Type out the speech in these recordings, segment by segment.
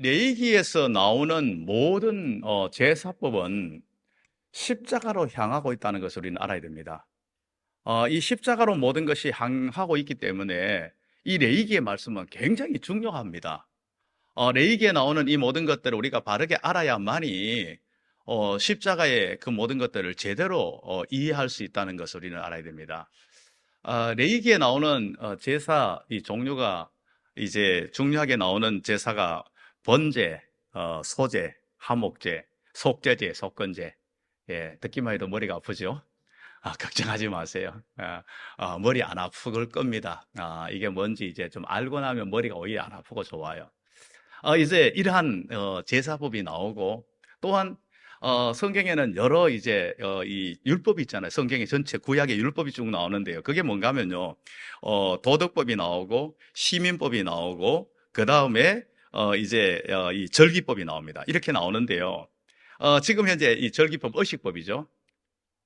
레이기에서 나오는 모든 어, 제사법은 십자가로 향하고 있다는 것을 우리는 알아야 됩니다. 어, 이 십자가로 모든 것이 향하고 있기 때문에 이 레이기의 말씀은 굉장히 중요합니다. 어, 레이기에 나오는 이 모든 것들을 우리가 바르게 알아야만이 어, 십자가의 그 모든 것들을 제대로 어, 이해할 수 있다는 것을 우리는 알아야 됩니다. 어, 레이기에 나오는 어, 제사 이 종류가 이제 중요하게 나오는 제사가 번제, 어, 소제, 하목제, 속제제, 속건제. 예, 듣기만 해도 머리가 아프죠? 아, 걱정하지 마세요. 아, 아, 머리 안 아플 겁니다. 아, 이게 뭔지 이제 좀 알고 나면 머리가 오히려 안 아프고 좋아요. 어, 이제 이러한 어, 제사법이 나오고 또한 어, 성경에는 여러 이제 어, 이 율법이 있잖아요. 성경의 전체 구약의 율법이 쭉 나오는데요. 그게 뭔가 하면요. 어, 도덕법이 나오고 시민법이 나오고 그 다음에 어, 이제 어, 이 절기법이 나옵니다. 이렇게 나오는데요. 어, 지금 현재 이 절기법 의식법이죠.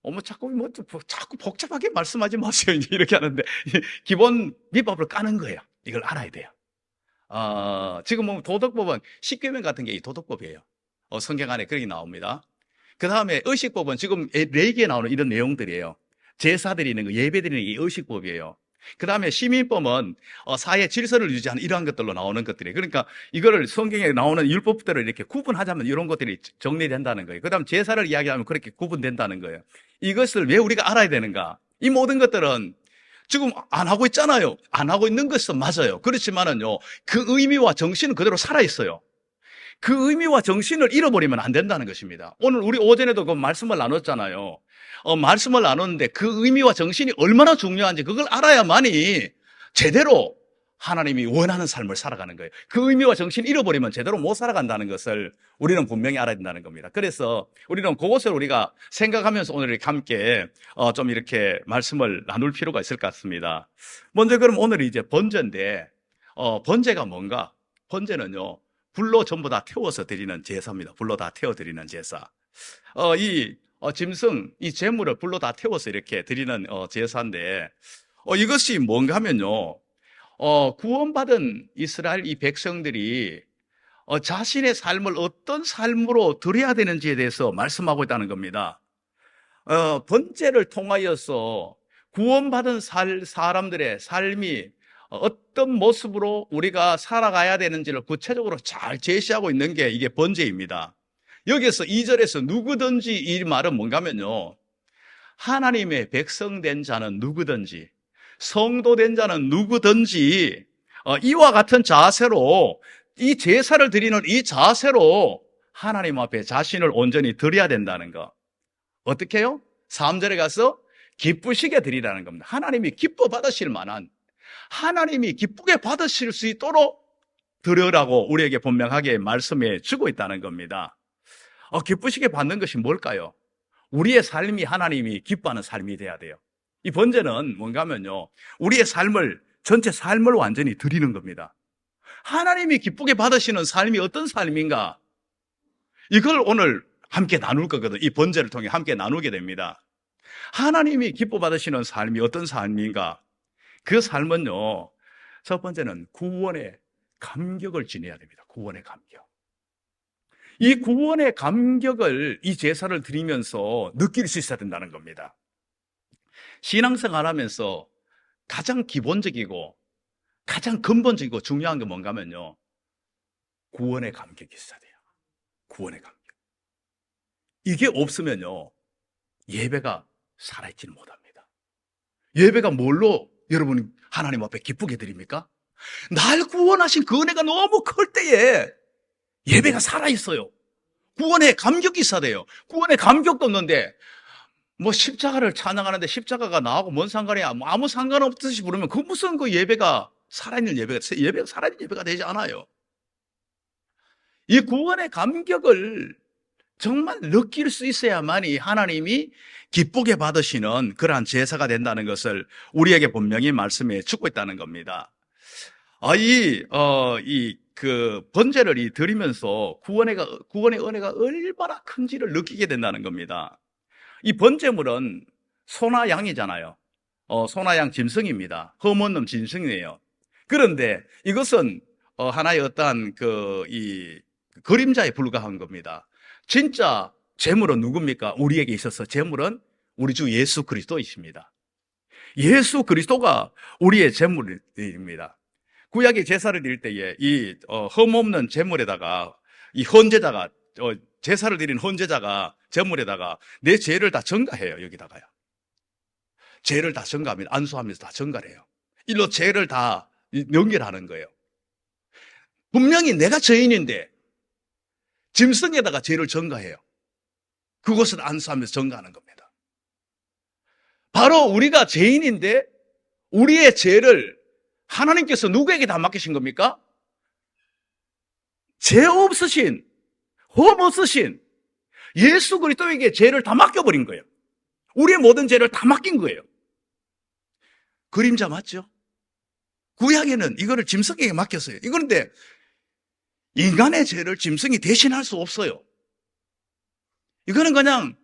어머 자꾸 뭐 자꾸 복잡하게 말씀하지 마세요. 이렇게 하는데 기본 비법을 까는 거예요. 이걸 알아야 돼요. 어, 지금 뭐 도덕법은 십계명 같은 게 이 도덕법이에요. 어, 성경 안에 그렇게 나옵니다. 그 다음에 의식법은 지금 레이기에 나오는 이런 내용들이에요. 제사 드리는 거, 예배 드리는 게 의식법이에요. 그 다음에 시민법은 어, 사회 질서를 유지하는 이러한 것들로 나오는 것들이에요. 그러니까 이거를 성경에 나오는 율법들을 이렇게 구분하자면 이런 것들이 정리된다는 거예요. 그 다음 제사를 이야기하면 그렇게 구분된다는 거예요. 이것을 왜 우리가 알아야 되는가? 이 모든 것들은 지금 안 하고 있잖아요. 안 하고 있는 것은 맞아요. 그렇지만은요, 그 의미와 정신은 그대로 살아있어요. 그 의미와 정신을 잃어버리면 안 된다는 것입니다. 오늘 우리 오전에도 그 말씀을 나눴잖아요. 어, 말씀을 나눴는데 그 의미와 정신이 얼마나 중요한지 그걸 알아야만이 제대로 하나님이 원하는 삶을 살아가는 거예요. 그 의미와 정신을 잃어버리면 제대로 못 살아간다는 것을 우리는 분명히 알아야 된다는 겁니다. 그래서 우리는 그것을 우리가 생각하면서 오늘 함께 어, 좀 이렇게 말씀을 나눌 필요가 있을 것 같습니다. 먼저 그럼 오늘 이제 번제인데 어, 번제가 뭔가? 번제는요 불로 전부 다 태워서 드리는 제사입니다. 불로 다 태워 드리는 제사. 어, 이 어, 짐승, 이 재물을 불로 다 태워서 이렇게 드리는 어, 제사인데 어, 이것이 뭔가 하면요. 어, 구원받은 이스라엘 이 백성들이 어, 자신의 삶을 어떤 삶으로 드려야 되는지에 대해서 말씀하고 있다는 겁니다. 어, 번제를 통하여서 구원받은 살, 사람들의 삶이 어떤 모습으로 우리가 살아가야 되는지를 구체적으로 잘 제시하고 있는 게 이게 번제입니다. 여기서 2절에서 누구든지 이 말은 뭔가면요. 하나님의 백성된 자는 누구든지, 성도된 자는 누구든지, 어, 이와 같은 자세로, 이 제사를 드리는 이 자세로 하나님 앞에 자신을 온전히 드려야 된다는 거. 어떻게 해요? 3절에 가서 기쁘시게 드리라는 겁니다. 하나님이 기뻐 받으실 만한, 하나님이 기쁘게 받으실 수 있도록 드려라고 우리에게 분명하게 말씀해 주고 있다는 겁니다. 어, 기쁘시게 받는 것이 뭘까요? 우리의 삶이 하나님이 기뻐하는 삶이 돼야 돼요. 이 번제는 뭔가 하면요. 우리의 삶을, 전체 삶을 완전히 드리는 겁니다. 하나님이 기쁘게 받으시는 삶이 어떤 삶인가? 이걸 오늘 함께 나눌 거거든. 이 번제를 통해 함께 나누게 됩니다. 하나님이 기뻐 받으시는 삶이 어떤 삶인가? 그 삶은요. 첫 번째는 구원의 감격을 지내야 됩니다. 구원의 감격. 이 구원의 감격을 이 제사를 드리면서 느낄 수 있어야 된다는 겁니다. 신앙생활 하면서 가장 기본적이고 가장 근본적이고 중요한 게 뭔가 하면요. 구원의 감격이 있어야 돼요. 구원의 감격. 이게 없으면요. 예배가 살아있지는 못합니다. 예배가 뭘로 여러분 하나님 앞에 기쁘게 드립니까? 날 구원하신 그 은혜가 너무 클 때에 예배가 살아있어요. 구원의 감격이 있어야 돼요. 구원의 감격도 없는데, 뭐 십자가를 찬양하는데 십자가가 나하고 뭔 상관이야? 뭐 아무 상관없듯이 부르면 그 무슨 그 예배가 살아있는 예배가, 예배가 살아있는 예배가 되지 않아요. 이 구원의 감격을 정말 느낄 수 있어야만이 하나님이 기쁘게 받으시는 그러한 제사가 된다는 것을 우리에게 분명히 말씀해 주고 있다는 겁니다. 아, 이, 어, 이 그 번제를 이 드리면서 구원의, 구원의 은혜가 얼마나 큰지를 느끼게 된다는 겁니다. 이 번제물은 소나 양이잖아요. 어, 소나 양 짐승입니다. 흠없는 짐승이에요. 그런데 이것은 어, 하나의 어떠한 그, 이, 그림자에 불과한 겁니다. 진짜 재물은 누굽니까? 우리에게 있어서 재물은 우리 주 예수 그리스도이십니다. 예수 그리스도가 우리의 재물입니다. 구약의 제사를 드릴 때에 이 어, 흠없는 재물에다가 이 헌제자가 어, 제사를 드린 헌제자가 재물에다가 내 죄를 다 전가해요 여기다가요. 죄를 다 전가합니다. 안수하면서 다 전가를 해요. 일로 죄를 다 연결하는 거예요. 분명히 내가 죄인인데 짐승에다가 죄를 전가해요. 그것을 안수하면서 전가하는 겁니다. 바로 우리가 죄인인데 우리의 죄를 하나님께서 누구에게 다 맡기신 겁니까? 죄 없으신, 험 없으신 예수 그리스도에게 죄를 다 맡겨버린 거예요. 우리의 모든 죄를 다 맡긴 거예요. 그림자 맞죠? 구약에는 이거를 짐승에게 맡겼어요. 이건데 인간의 죄를 짐승이 대신할 수 없어요. 이거는 그냥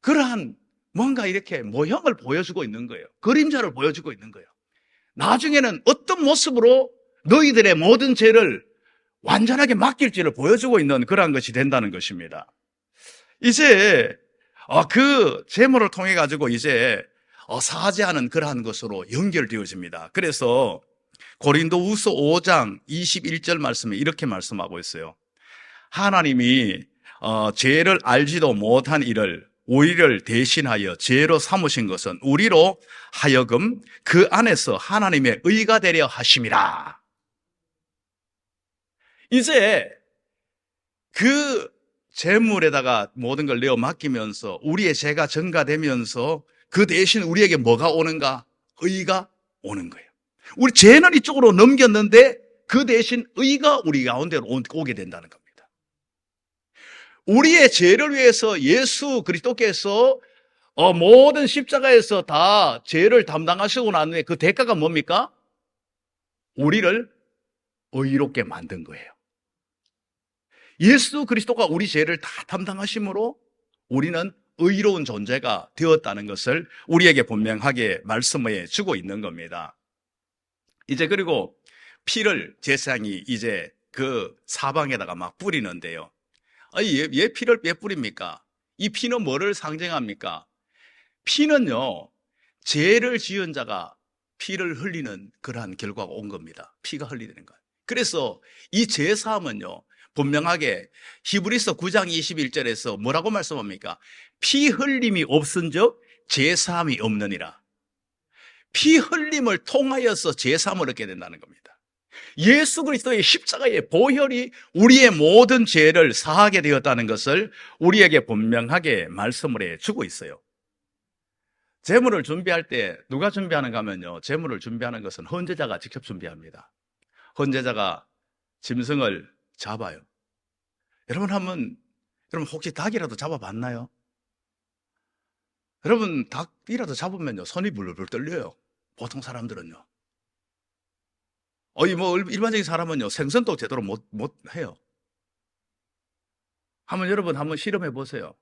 그러한 뭔가 이렇게 모형을 보여주고 있는 거예요. 그림자를 보여주고 있는 거예요. 나중에는 어떤 모습으로 너희들의 모든 죄를 완전하게 맡길지를 보여주고 있는 그러한 것이 된다는 것입니다. 이제 어, 그 재물을 통해 가지고 이제 어, 사죄하는 그러한 것으로 연결되어집니다. 그래서 고린도후서 5장 21절 말씀에 이렇게 말씀하고 있어요. 하나님이 어, 죄를 알지도 못한 이를 우리를 대신하여 죄로 삼으신 것은 우리로 하여금 그 안에서 하나님의 의가 되려 하심이라. 이제 그 재물에다가 모든 걸 내어 맡기면서 우리의 죄가 전가되면서 그 대신 우리에게 뭐가 오는가? 의가 오는 거예요. 우리 죄는 이쪽으로 넘겼는데 그 대신 의가 우리 가운데로 오게 된다는 겁니다. 우리의 죄를 위해서 예수 그리스도께서 어, 모든 십자가에서 다 죄를 담당하시고 난 후에 그 대가가 뭡니까? 우리를 의롭게 만든 거예요. 예수 그리스도가 우리 죄를 다 담당하심으로 우리는 의로운 존재가 되었다는 것을 우리에게 분명하게 말씀해 주고 있는 겁니다. 이제 그리고 피를 제사장이 이제 그 사방에다가 막 뿌리는데요. 아니, 얘, 얘 피를 왜 뿌립니까? 이 피는 뭐를 상징합니까? 피는요, 죄를 지은 자가 피를 흘리는 그러한 결과가 온 겁니다. 피가 흘리는 것. 그래서 이 제사함은요, 분명하게 히브리서 9장 21절에서 뭐라고 말씀합니까? 피 흘림이 없은 적 제사함이 없느니라. 피 흘림을 통하여서 제사함을 얻게 된다는 겁니다. 예수 그리스도의 십자가의 보혈이 우리의 모든 죄를 사하게 되었다는 것을 우리에게 분명하게 말씀을 해 주고 있어요. 재물을 준비할 때 누가 준비하는가 하면요. 재물을 준비하는 것은 헌제자가 직접 준비합니다. 헌제자가 짐승을 잡아요. 여러분 한번 여러분 혹시 닭이라도 잡아봤나요? 여러분 닭이라도 잡으면요 손이 불불 떨려요. 보통 사람들은요. 어이 뭐 일반적인 사람은요 생선도 제대로 못, 못 해요. 한번 여러분 한번 실험해 보세요.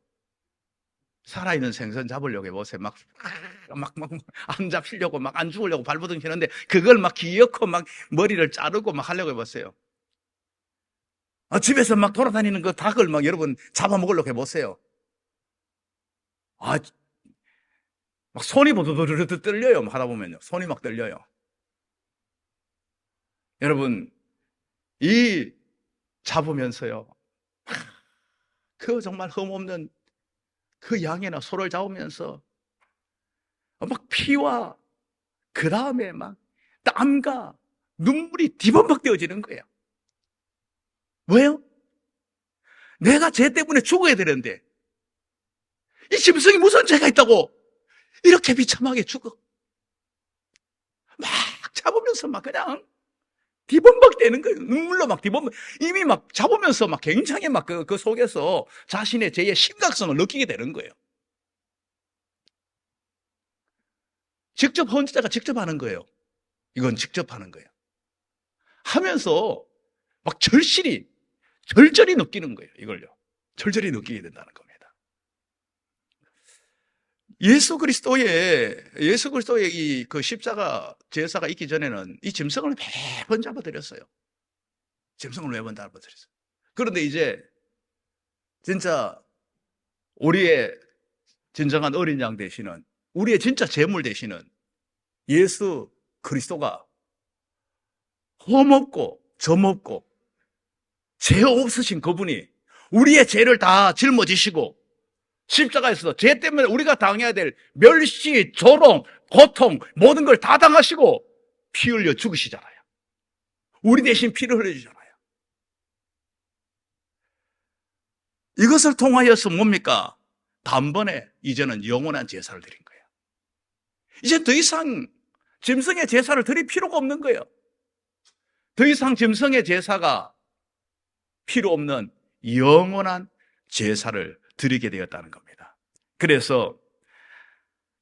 살아있는 생선 잡으려고 해보세요. 막, 막, 막, 안 잡히려고, 막, 안 죽으려고 발버둥 치는데, 그걸 막 기어코 막 머리를 자르고 막 하려고 해보세요. 아, 집에서 막 돌아다니는 그 닭을 막 여러분 잡아먹으려고 해보세요. 아, 막 손이 보드드드 떨려요. 하다 보면요. 손이 막 떨려요. 여러분, 이 잡으면서요. 그 정말 흠없는 그 양이나 소를 잡으면서 막 피와 그 다음에 막 땀과 눈물이 뒤범벅 되어지는 거예요. 왜요? 내가 죄 때문에 죽어야 되는데 이 짐승이 무슨 죄가 있다고 이렇게 비참하게 죽어. 막 잡으면서 막 그냥 뒤범벅 되는 거예요. 눈물로 막 뒤범벅. 이미 막 잡으면서 막 굉장히 막 그, 그 속에서 자신의 죄의 심각성을 느끼게 되는 거예요. 직접 헌지자가 직접 하는 거예요. 이건 직접 하는 거예요. 하면서 막 절실히, 절절히 느끼는 거예요. 이걸요. 절절히 느끼게 된다는 겁니다. 예수 그리스도의 예수 그리스도의 이 그 십자가 제사가 있기 전에는 이 짐승을 매번 잡아드렸어요. 짐승을 매번 달아버렸어. 그런데 이제 진짜 우리의 진정한 어린 양 되시는 우리의 진짜 재물 되시는 예수 그리스도가 험없고 점없고 죄 없으신 그분이 우리의 죄를 다 짊어지시고 십자가에서 죄 때문에 우리가 당해야 될 멸시, 조롱, 고통 모든 걸 다 당하시고 피 흘려 죽으시잖아요. 우리 대신 피를 흘려주잖아요. 이것을 통하여서 뭡니까? 단번에 이제는 영원한 제사를 드린 거예요. 이제 더 이상 짐승의 제사를 드릴 필요가 없는 거예요. 더 이상 짐승의 제사가 필요 없는 영원한 제사를 드리게 되었다는 겁니다. 그래서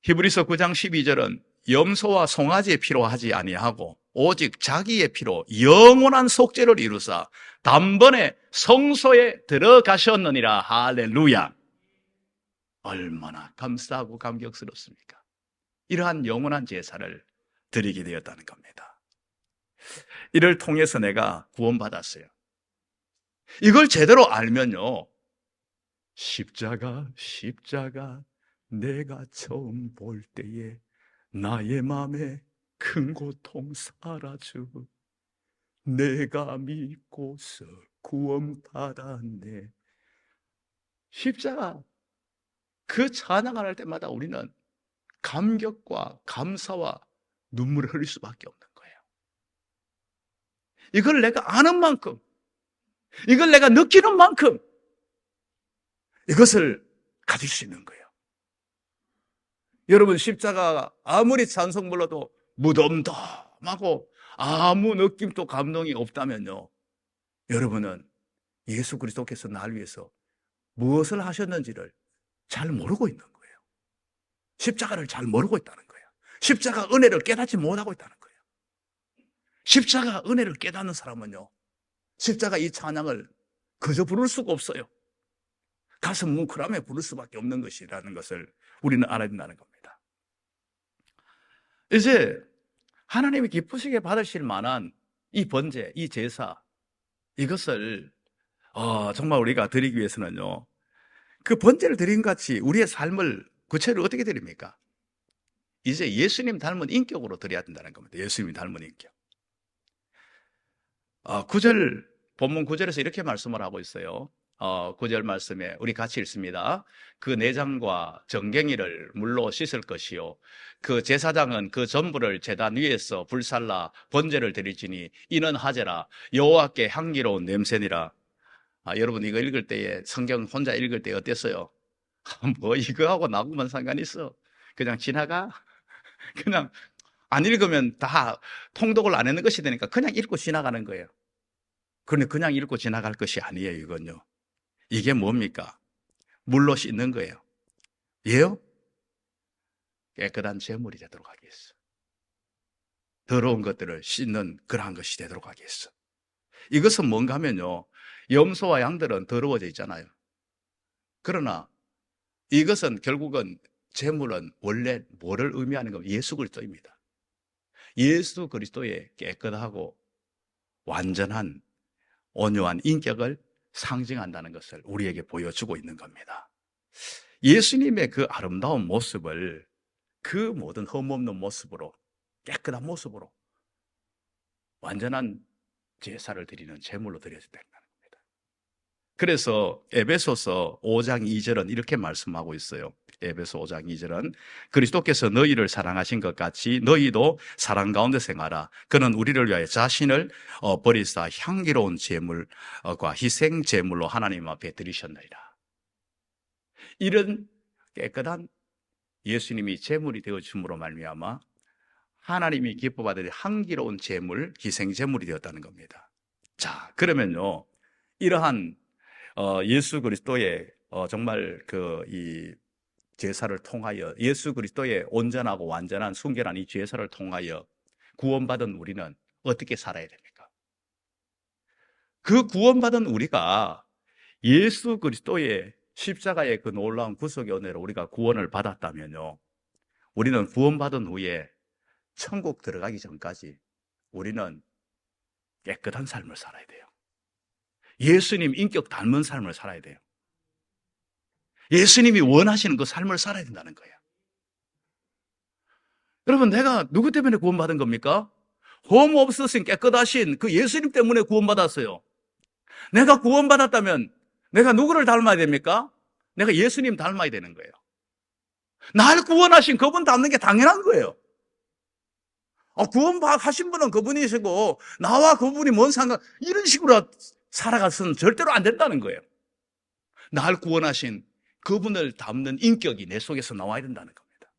히브리서 9장 12절은 염소와 송아지의 피로 하지 아니하고 오직 자기의 피로 영원한 속죄를 이루사 단번에 성소에 들어가셨느니라 할렐루야. 얼마나 감사하고 감격스럽습니까? 이러한 영원한 제사를 드리게 되었다는 겁니다. 이를 통해서 내가 구원받았어요. 이걸 제대로 알면요. 십자가, 십자가, 내가 처음 볼 때에 나의 마음에 큰 고통 사라주. 내가 믿고서 구원 받았네. 십자가, 그 찬양을 할 때마다 우리는 감격과 감사와 눈물을 흘릴 수밖에 없는 거예요. 이걸 내가 아는 만큼, 이걸 내가 느끼는 만큼, 이것을 가질 수 있는 거예요. 여러분, 십자가 아무리 찬송 불러도 무덤덤하고 아무 느낌도 감동이 없다면요. 여러분은 예수 그리스도께서 날 위해서 무엇을 하셨는지를 잘 모르고 있는 거예요. 십자가를 잘 모르고 있다는 거예요. 십자가 은혜를 깨닫지 못하고 있다는 거예요. 십자가 은혜를 깨닫는 사람은요. 십자가 이 찬양을 그저 부를 수가 없어요. 가슴 뭉클하며 부를 수밖에 없는 것이라는 것을 우리는 알아야 된다는 겁니다. 이제 하나님이 기쁘시게 받으실 만한 이 번제, 이 제사, 이것을 어, 정말 우리가 드리기 위해서는요. 그 번제를 드린 같이 우리의 삶을 구체로 어떻게 드립니까? 이제 예수님 닮은 인격으로 드려야 된다는 겁니다. 예수님 닮은 인격. 어, 9절, 본문 9절에서 이렇게 말씀을 하고 있어요. 어, 9절 말씀에 우리 같이 읽습니다. 그 내장과 정갱이를 물로 씻을 것이요. 그 제사장은 그 전부를 제단 위에서 불살라 번제를 드릴지니 이는 하제라 여호와께 향기로운 냄새니라. 아, 여러분 이거 읽을 때에 성경 혼자 읽을 때 어땠어요? 뭐 이거하고 나하고만 상관 있어. 그냥 지나가. 그냥 안 읽으면 다 통독을 안 하는 것이 되니까 그냥 읽고 지나가는 거예요. 그런데 그냥 읽고 지나갈 것이 아니에요, 이건요. 이게 뭡니까? 물로 씻는 거예요. 예요? 깨끗한 재물이 되도록 하겠어. 더러운 것들을 씻는 그러한 것이 되도록 하겠어. 이것은 뭔가 하면요. 염소와 양들은 더러워져 있잖아요. 그러나 이것은 결국은 재물은 원래 뭐를 의미하는 가 예수 그리스도입니다. 예수 그리스도의 깨끗하고 완전한 온유한 인격을 상징한다는 것을 우리에게 보여주고 있는 겁니다. 예수님의 그 아름다운 모습을 그 모든 흠없는 모습으로 깨끗한 모습으로 완전한 제사를 드리는 제물로 드려야 된다는 겁니다. 그래서 에베소서 5장 2절은 이렇게 말씀하고 있어요. 에베소 5장 2절은 그리스도께서 너희를 사랑하신 것 같이 너희도 사랑 가운데 생하라. 그는 우리를 위하여 자신을 어, 버리사 향기로운 제물과 희생 제물로 하나님 앞에 드리셨느니라. 이런 깨끗한 예수님이 제물이 되어 줌으로 말미암아 하나님이 기뻐 받을 향기로운 제물, 희생 제물이 되었다는 겁니다. 자, 그러면요. 이러한 어, 예수 그리스도의 어, 정말 그 이 제사를 통하여 예수 그리스도의 온전하고 완전한 순결한 이 제사를 통하여 구원받은 우리는 어떻게 살아야 됩니까? 그 구원받은 우리가 예수 그리스도의 십자가의 그 놀라운 구속의 은혜로 우리가 구원을 받았다면요. 우리는 구원받은 후에 천국 들어가기 전까지 우리는 깨끗한 삶을 살아야 돼요. 예수님 인격 닮은 삶을 살아야 돼요. 예수님이 원하시는 그 삶을 살아야 된다는 거예요. 여러분, 내가 누구 때문에 구원받은 겁니까? 홈 없으신 깨끗하신 그 예수님 때문에 구원받았어요. 내가 구원받았다면 내가 누구를 닮아야 됩니까? 내가 예수님 닮아야 되는 거예요. 날 구원하신 그분 닮는 게 당연한 거예요. 어, 구원하신 분은 그분이시고 나와 그분이 뭔 상관 이런 식으로 살아가서는 절대로 안 된다는 거예요. 날 구원하신 그분을 담는 인격이 내 속에서 나와야 된다는 겁니다.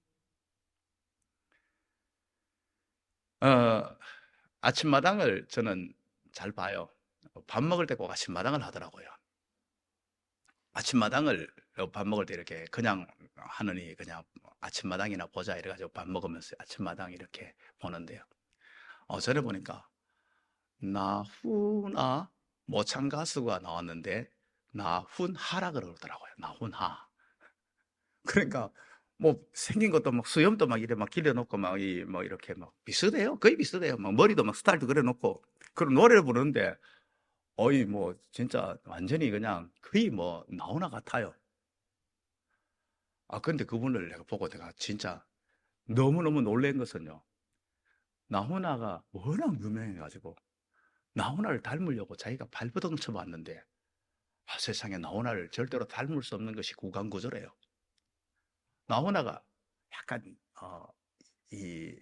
어, 아침마당을 저는 잘 봐요. 밥 먹을 때 꼭 아침마당을 하더라고요. 아침마당을 밥 먹을 때 이렇게 그냥 하느니 그냥 아침마당이나 보자 이래가지고 밥 먹으면서 아침마당 이렇게 보는데요. 어, 전에 보니까 나훈아 모창 가수가 나왔는데 나훈하라 그러더라고요. 나훈하. 그러니까 뭐 생긴 것도 막 수염도 막 이래 막 길려놓고 막 이 뭐 이렇게 막 비슷해요. 거의 비슷해요. 막 머리도 막 스타일도 그래놓고 그런 노래를 부르는데 어이 뭐 진짜 완전히 그냥 거의 뭐 나훈아 같아요. 아 근데 그분을 내가 보고 내가 진짜 너무너무 놀란 것은요. 나훈아가 워낙 유명해가지고 나훈아를 닮으려고 자기가 발버둥 쳐봤는데 아, 세상에 나훈아를 절대로 닮을 수 없는 것이 구강구조래요. 나훈아가 약간 어, 이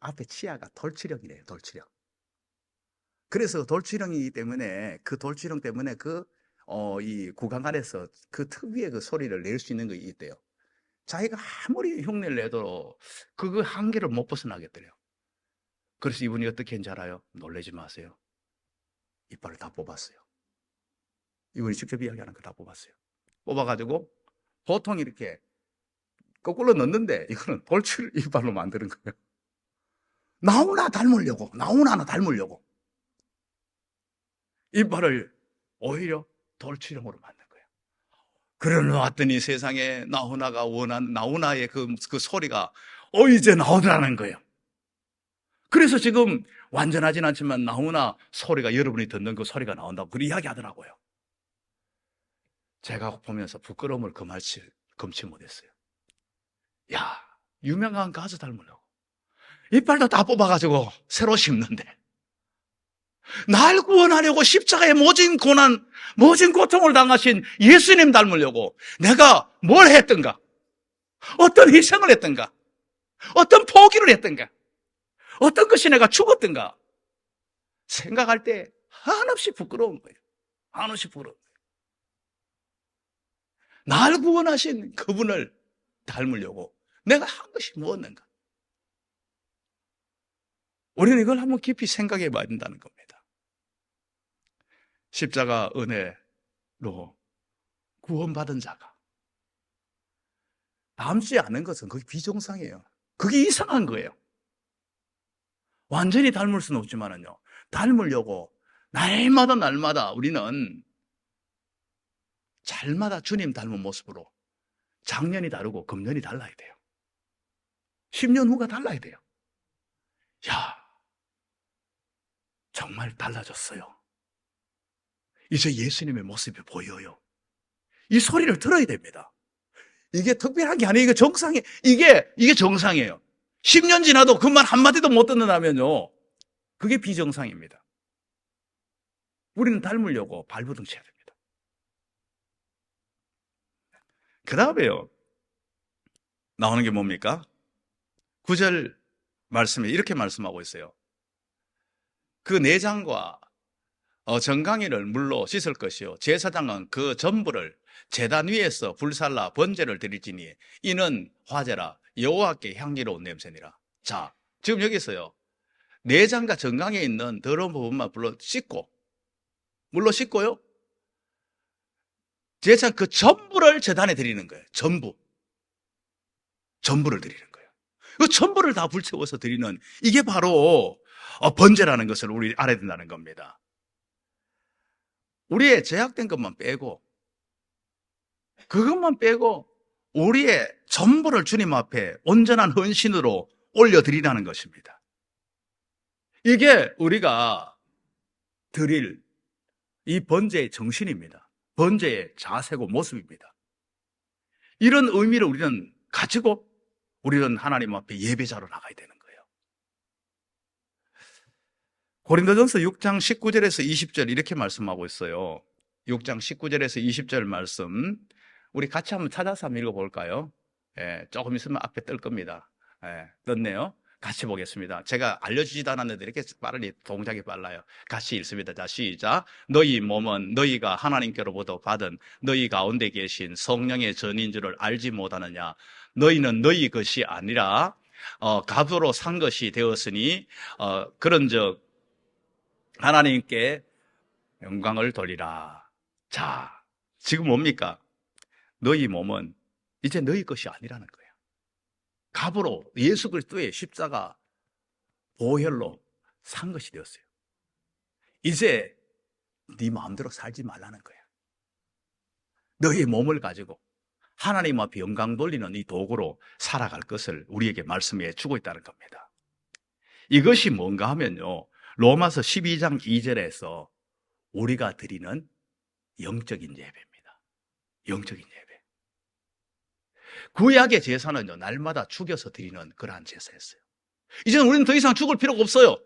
앞에 치아가 돌치령이래요. 돌치령. 그래서 돌치령이기 때문에 그 돌치령 때문에 그 어, 이 구강 안에서 그 특유의 그 소리를 낼 수 있는 게 있대요. 자기가 아무리 흉내를 내도 그 한계를 못 벗어나겠더래요. 그래서 이분이 어떻게 했는지 알아요? 놀라지 마세요. 이빨을 다 뽑았어요. 이분이 직접 이야기하는 거 다 뽑았어요. 뽑아가지고 보통 이렇게 거꾸로 넣는데 이거는 돌출 이빨로 만드는 거예요. 나오나 닮으려고, 나오나 닮으려고. 이빨을 오히려 돌출형으로 만든 거예요. 그래 놓았더니 세상에 나오나가 원한, 나오나의 그, 그 소리가 어, 이제 나오더라는 거예요. 그래서 지금 완전하진 않지만 나오나 소리가 여러분이 듣는 그 소리가 나온다고 그렇게 이야기 하더라고요. 제가 보면서 부끄러움을 금치, 금치 못했어요. 야, 유명한 가수 닮으려고. 이빨도 다 뽑아가지고 새로 심는데. 날 구원하려고 십자가에 모진 고난, 모진 고통을 당하신 예수님 닮으려고 내가 뭘 했던가? 어떤 희생을 했던가? 어떤 포기를 했던가? 어떤 것이 내가 죽었던가? 생각할 때 한없이 부끄러운 거예요. 한없이 부끄러운. 날 구원하신 그분을 닮으려고 내가 한 것이 무엇인가? 우리는 이걸 한번 깊이 생각해 봐야 된다는 겁니다. 십자가 은혜로 구원받은 자가 닮지 않은 것은 그게 비정상이에요. 그게 이상한 거예요. 완전히 닮을 수는 없지만은요. 닮으려고 날마다 날마다 우리는 잘마다 주님 닮은 모습으로 작년이 다르고 금년이 달라야 돼요. 10년 후가 달라야 돼요. 야, 정말 달라졌어요. 이제 예수님의 모습이 보여요. 이 소리를 들어야 됩니다. 이게 특별한 게 아니에요. 이게 정상이, 이게, 이게 정상이에요. 10년 지나도 그 말 한마디도 못 듣는다면요. 그게 비정상입니다. 우리는 닮으려고 발버둥 쳐야 됩니다. 그 다음에요. 나오는 게 뭡니까? 9절 말씀에 이렇게 말씀하고 있어요. 그 내장과 어, 정강이를 물로 씻을 것이요. 제사장은 그 전부를 재단 위에서 불살라 번제를 드릴지니 이는 화제라 여호와께 향기로운 냄새니라. 자, 지금 여기 있어요. 내장과 정강에 있는 더러운 부분만 물로 씻고 물로 씻고요. 제사 그 전부를 재단에 드리는 거예요. 전부. 전부를 드리는 거예요. 그 전부를 다 불태워서 드리는 이게 바로 어, 번제라는 것을 우리 알아야 된다는 겁니다. 우리의 제약된 것만 빼고 그것만 빼고 우리의 전부를 주님 앞에 온전한 헌신으로 올려드리라는 것입니다. 이게 우리가 드릴 이 번제의 정신입니다. 번제의 자세고 모습입니다. 이런 의미를 우리는 가지고 우리는 하나님 앞에 예배자로 나가야 되는 거예요. 고린도전서 6장 19절에서 20절 이렇게 말씀하고 있어요. 6장 19절에서 20절 말씀 우리 같이 한번 찾아서 한번 읽어볼까요? 예, 조금 있으면 앞에 뜰 겁니다. 예, 떴네요. 같이 보겠습니다. 제가 알려주지도 않았는데 이렇게 빠르니 동작이 빨라요. 같이 읽습니다. 자, 시작. 너희 몸은 너희가 하나님께로부터 받은 너희 가운데 계신 성령의 전인 줄을 알지 못하느냐? 너희는 너희 것이 아니라 어, 값으로 산 것이 되었으니 어, 그런즉 하나님께 영광을 돌리라. 자, 지금 뭡니까? 너희 몸은 이제 너희 것이 아니라는 거예요. 값으로 예수 그리스도의 십자가 보혈로 산 것이 되었어요. 이제 네 마음대로 살지 말라는 거예요. 너희 몸을 가지고 하나님 앞에 영광 돌리는 이 도구로 살아갈 것을 우리에게 말씀해 주고 있다는 겁니다. 이것이 뭔가 하면요. 로마서 12장 2절에서 우리가 드리는 영적인 예배입니다. 영적인 예배. 구약의 제사는요, 날마다 죽여서 드리는 그러한 제사였어요. 이제는 우리는 더 이상 죽을 필요가 없어요.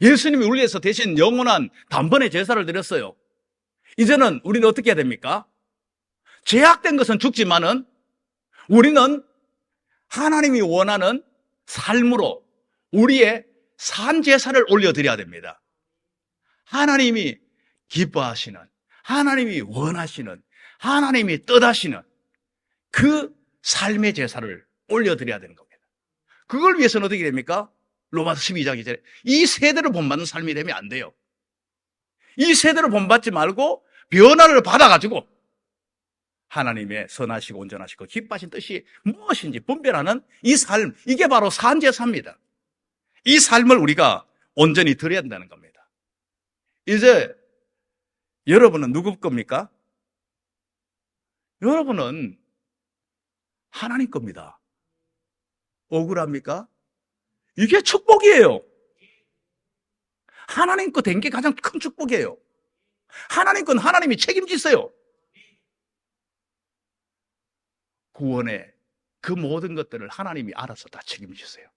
예수님이 우리 위해서 대신 영원한 단번에 제사를 드렸어요. 이제는 우리는 어떻게 해야 됩니까? 제약된 것은 죽지만은 우리는 하나님이 원하는 삶으로 우리의 산 제사를 올려드려야 됩니다. 하나님이 기뻐하시는, 하나님이 원하시는, 하나님이 뜻하시는 그 삶의 제사를 올려드려야 되는 겁니다. 그걸 위해서는 어떻게 됩니까? 로마서 12장 이제 이 세대를 본받는 삶이 되면 안 돼요. 이 세대를 본받지 말고 변화를 받아가지고 하나님의 선하시고 온전하시고 기뻐하신 뜻이 무엇인지 분별하는 이 삶, 이게 바로 산제사입니다. 이 삶을 우리가 온전히 드려야 된다는 겁니다. 이제 여러분은 누구 겁니까? 여러분은 하나님 겁니다. 억울합니까? 이게 축복이에요. 하나님 거 된 게 가장 큰 축복이에요. 하나님 건 하나님이 책임지세요. 구원의 그 모든 것들을 하나님이 알아서 다 책임지세요.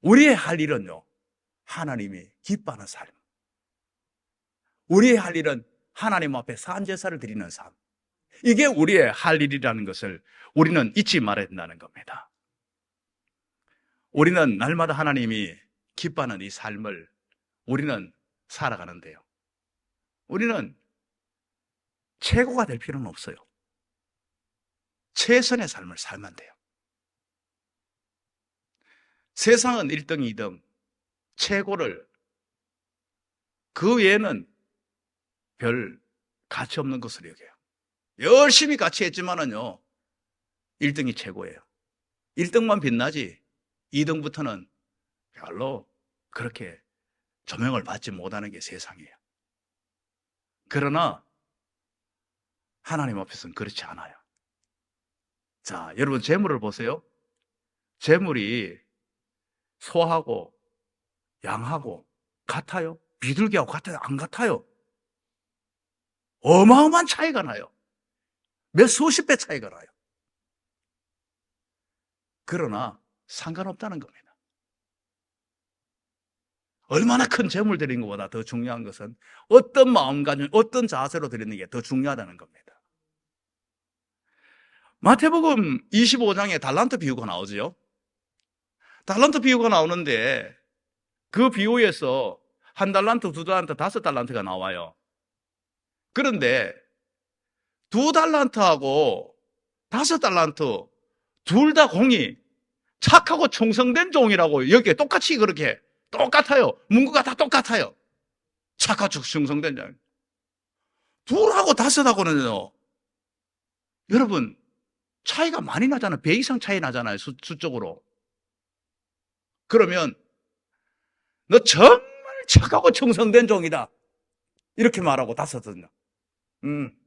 우리의 할 일은요, 하나님이 기뻐하는 삶. 우리의 할 일은 하나님 앞에 산제사를 드리는 삶. 이게 우리의 할 일이라는 것을 우리는 잊지 말아야 된다는 겁니다. 우리는 날마다 하나님이 기뻐하는 이 삶을 우리는 살아가는데요. 우리는 최고가 될 필요는 없어요. 최선의 삶을 살면 돼요. 세상은 1등, 2등, 최고를 그 외에는 별 가치 없는 것으로 여겨요. 열심히 같이 했지만은요, 1등이 최고예요. 1등만 빛나지, 2등부터는 별로 그렇게 조명을 받지 못하는 게 세상이에요. 그러나, 하나님 앞에서는 그렇지 않아요. 자, 여러분, 재물을 보세요. 재물이 소하고 양하고 같아요? 비둘기하고 같아요? 안 같아요? 어마어마한 차이가 나요. 몇 수십 배 차이가 나요. 그러나 상관없다는 겁니다. 얼마나 큰 재물 드리는 것보다 더 중요한 것은 어떤 마음가짐, 어떤 자세로 드리는 게 더 중요하다는 겁니다. 마태복음 25장에 달란트 비유가 나오죠. 달란트 비유가 나오는데 그 비유에서 한 달란트, 두 달란트, 다섯 달란트가 나와요. 그런데 두 달란트하고 다섯 달란트 둘 다 공이 착하고 충성된 종이라고 여기에 똑같이 그렇게 똑같아요. 문구가 다 똑같아요. 착하고 충성된 종. 둘하고 다섯하고는요. 여러분 차이가 많이 나잖아요. 배 이상 차이 나잖아요. 수, 수적으로. 그러면 너 정말 착하고 충성된 종이다. 이렇게 말하고 다섯은 음,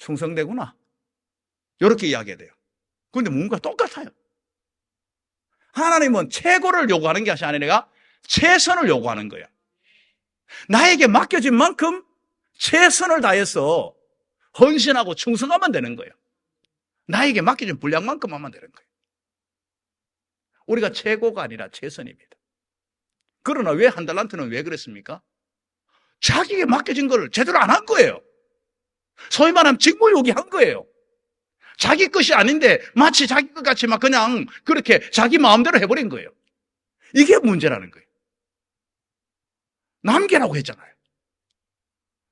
충성되구나. 이렇게 이야기해야 돼요. 그런데 뭔가 똑같아요. 하나님은 최고를 요구하는 것이 아니라 최선을 요구하는 거예요. 나에게 맡겨진 만큼 최선을 다해서 헌신하고 충성하면 되는 거예요. 나에게 맡겨진 분량만큼 하면 되는 거예요. 우리가 최고가 아니라 최선입니다. 그러나 왜 한 달란트는 왜 그랬습니까? 자기에게 맡겨진 걸 제대로 안 한 거예요. 소위 말하면 직무유기 한 거예요. 자기 것이 아닌데 마치 자기 것 같이 막 그냥 그렇게 자기 마음대로 해버린 거예요. 이게 문제라는 거예요. 남게라고 했잖아요.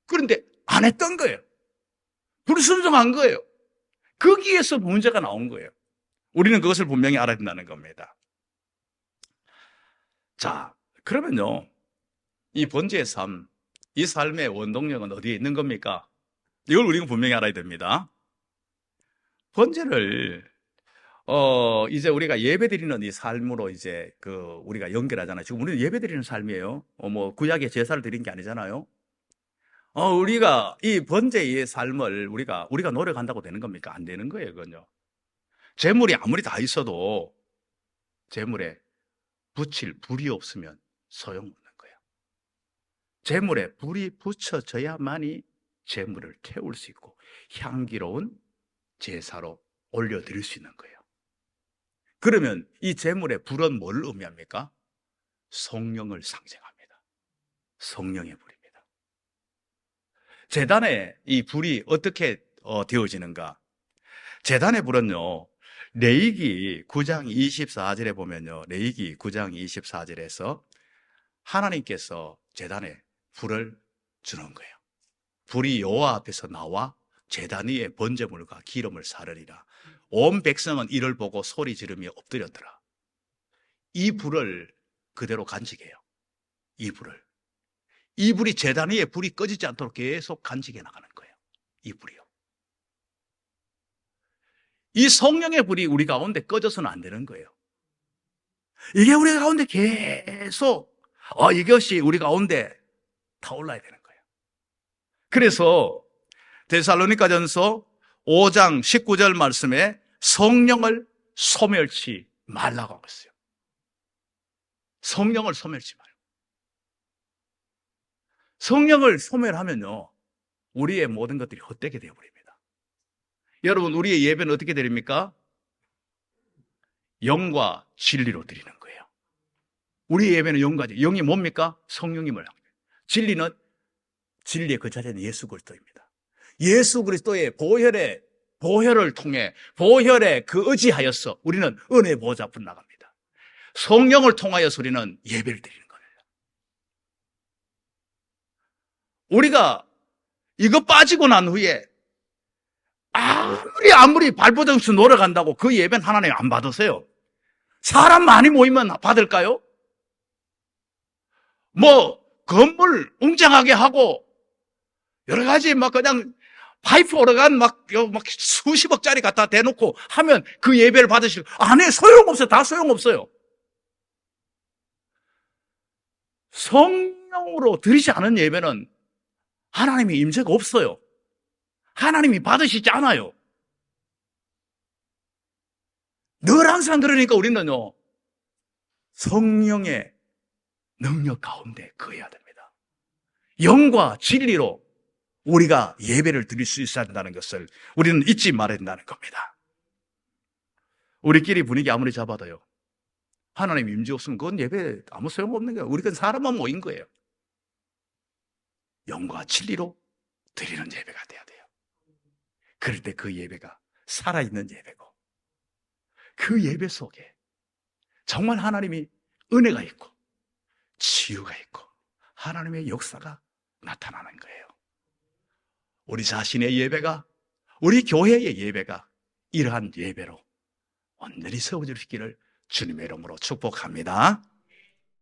그런데 안 했던 거예요. 불순종한 거예요. 거기에서 문제가 나온 거예요. 우리는 그것을 분명히 알아야 된다는 겁니다. 자, 그러면요. 이 번제의 삶, 이 삶의 원동력은 어디에 있는 겁니까? 이걸 우리는 분명히 알아야 됩니다. 번제를 어 이제 우리가 예배드리는 이 삶으로 이제 그 우리가 연결하잖아요. 지금 우리는 예배드리는 삶이에요. 어 뭐 구약의 제사를 드린 게 아니잖아요. 어 우리가 이 번제의 삶을 우리가 우리가 노력한다고 되는 겁니까? 안 되는 거예요, 그건요. 재물이 아무리 다 있어도 재물에 붙일 불이 없으면 소용없는 거예요. 재물에 불이 붙여져야만이 재물을 태울 수 있고 향기로운 제사로 올려드릴 수 있는 거예요. 그러면 이 제물의 불은 뭘 의미합니까? 성령을 상징합니다. 성령의 불입니다. 재단에 이 불이 어떻게 어, 되어지는가? 재단의 불은요, 레이기 9장 24절에 보면요, 레이기 9장 24절에서 하나님께서 재단에 불을 주는 거예요. 불이 여호와 앞에서 나와 제단 위에 번제물과 기름을 사르리라. 온 백성은 이를 보고 소리 지르며 엎드렸더라. 이 불을 그대로 간직해요. 이 불을. 이 불이 제단 위에 불이 꺼지지 않도록 계속 간직해 나가는 거예요. 이 불이요. 이 성령의 불이 우리 가운데 꺼져서는 안 되는 거예요. 이게 우리 가운데 계속 어, 이것이 우리 가운데 타올라야 되는 거예요. 그래서 데살로니가전서 5장 19절 말씀에 성령을 소멸치 말라고 하고 있어요. 성령을 소멸치 말고. 성령을 소멸하면요, 우리의 모든 것들이 헛되게 되어버립니다. 여러분, 우리의 예배는 어떻게 드립니까? 영과 진리로 드리는 거예요. 우리의 예배는 영과 진리. 영이 뭡니까? 성령님을. 진리는 진리의 그 자리는 예수 그리스도입니다. 예수 그리스도의 보혈의 보혈을 통해 보혈에 그 의지하여서 우리는 은혜 보좌 앞으로 나갑니다. 성령을 통하여서 우리는 예배를 드리는 거예요. 우리가 이거 빠지고 난 후에 아무리 아무리 발버둥쳐 놀아간다고 그 예배는 하나님 안 받으세요. 사람 많이 모이면 받을까요? 뭐 건물 웅장하게 하고 여러 가지 막 그냥 파이프 오르간 막, 막 수십억짜리 갖다 대놓고 하면 그 예배를 받으실, 안 해. 소용없어요. 다 소용없어요. 성령으로 드리지 않은 예배는 하나님의 임재가 없어요. 하나님이 받으시지 않아요. 늘 항상 그러니까 우리는요, 성령의 능력 가운데 거해야 됩니다. 영과 진리로 우리가 예배를 드릴 수 있어야 한다는 것을 우리는 잊지 말아야 된다는 겁니다. 우리끼리 분위기 아무리 잡아도요. 하나님 임재 없으면 그건 예배 아무 소용없는 거예요. 우리는 사람만 모인 거예요. 영과 진리로 드리는 예배가 돼야 돼요. 그럴 때 그 예배가 살아있는 예배고 그 예배 속에 정말 하나님이 은혜가 있고 치유가 있고 하나님의 역사가 나타나는 거예요. 우리 자신의 예배가, 우리 교회의 예배가 이러한 예배로 온전히 세워질 수 있기를 주님의 이름으로 축복합니다.